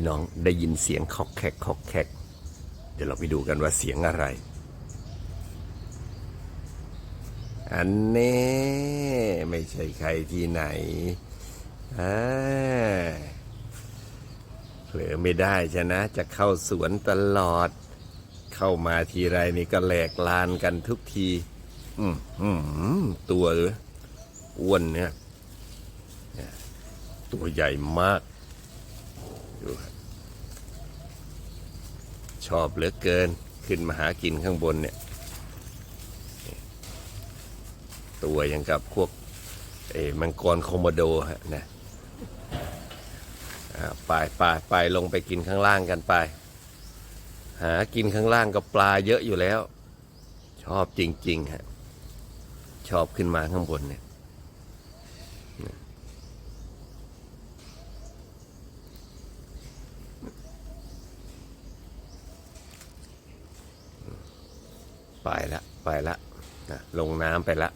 พี่น้องได้ยินเสียงคอกแคกคอกแคกเดี๋ยวเราไปดูกันว่าเสียงอะไร อันนี้ไม่ใช่ใครที่ไหนอ่าเผลอไม่ได้ชนะ จะเข้าสวนตลอด เข้ามาทีไรนี่ก็แหลกลานกันทุกที อืมอืมตัวเอออ้วนเนี่ยเนี่ย ตัวใหญ่มาก ดูชอบเหลือเกินขึ้นมาหากินข้างบนเนี่ย ตัวอย่างกับพวกเอ้มังกรโคโมโดฮะนะอ่าไปไปไปลงไปกินข้างล่างกันไป หากินข้างล่างก็ปลาเยอะอยู่แล้ว ชอบจริง ๆ ฮะ ชอบขึ้นมาข้างบนเนี่ย ไปละไปละนะลงน้ำไปละ